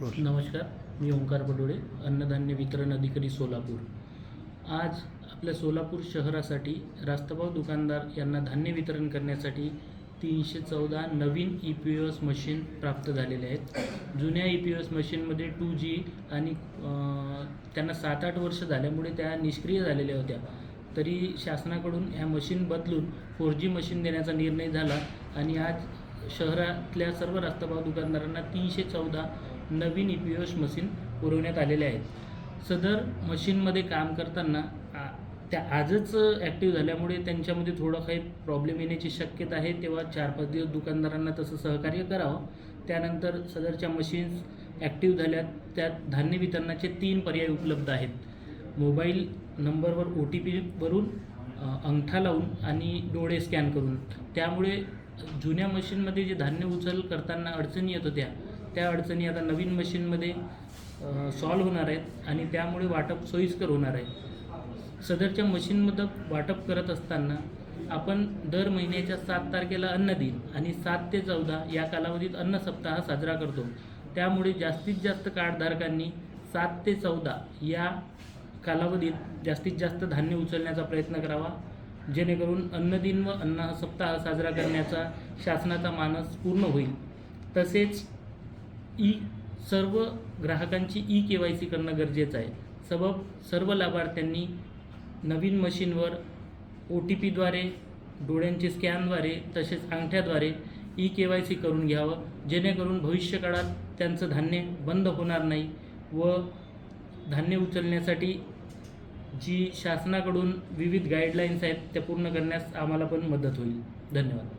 नमस्कार मी ओंकार बडोळे अन्नधान्य वितरण अधिकारी सोलापूर. आज आपल्या सोलापूर शहरासाठी रास्तभाव दुकानदार यांना धान्य वितरण करण्यासाठी तीनशे चौदा नवीन ई पी एस मशीन प्राप्त झालेले आहेत. जुन्या ई पी एस मशीनमध्ये टू जी आणि त्यांना सात आठ वर्ष झाल्यामुळे त्या निष्क्रिय झालेल्या होत्या. तरी शासनाकडून ह्या मशीन बदलून फोर जी मशीन देण्याचा निर्णय झाला आणि आज शहरातल्या सर्व रास्ताभाव दुकानदारांना तीनशे चौदा नवीन ई पी एस मशीन पुरवण्यात आलेले आहेत. सदर मशीनमध्ये काम करताना त्या आजच ॲक्टिव्ह झाल्यामुळे त्यांच्यामध्ये थोडं काही प्रॉब्लेम येण्याची शक्यता आहे. तेव्हा चार पाच दिवस दुकानदारांना तसं सहकार्य करावं. त्यानंतर सदरच्या मशीन्स ॲक्टिव्ह झाल्यात. त्यात धान्य वितरणाचे तीन पर्याय उपलब्ध आहेत. मोबाईल नंबरवर ओ टी पीवरून अंगठा लावून आणि डोळे स्कॅन करून. त्यामुळे जुन्या मशीनमध्ये जे धान्य उचल करताना अडचणी येत होत्या त्या अडचणी आता नवीन मशीनमध्ये सॉल्व होणार आहेत आणि त्यामुळे वाटप सोयीस्कर होणार आहे. सदरच्या मशीनमध्ये वाटप करत असताना आपण दर महिन्याच्या सात तारखेला अन्न दिन आणि सात ते चौदा या कालावधीत अन्न सप्ताह साजरा करतो. त्यामुळे जास्तीत जास्त कार्डधारकांनी सात ते चौदा या कालावधीत जास्तीत जास्त धान्य उचलण्याचा प्रयत्न करावा. जेणेकरून अन्नदिन व अन्न सप्ताह साजरा करण्याचा शासनाचा मानस पूर्ण होईल. तसेच ई सर्व ग्राहकांची ई के वाय सी करणं गरजेचं आहे. सबब सर्व लाभार्थ्यांनी नवीन मशीनवर ओ टी पीद्वारे डोळ्यांचे स्कॅनद्वारे तसेच अंगठ्याद्वारे ई के वाय सी करून घ्यावं. जेणेकरून भविष्यकाळात त्यांचं धान्य बंद होणार नाही व धान्य उचलण्यासाठी जी शासनाकडून विविध गाईडलाईन्स आहेत त्या पूर्ण करण्यास आम्हाला पण मदत होईल. धन्यवाद.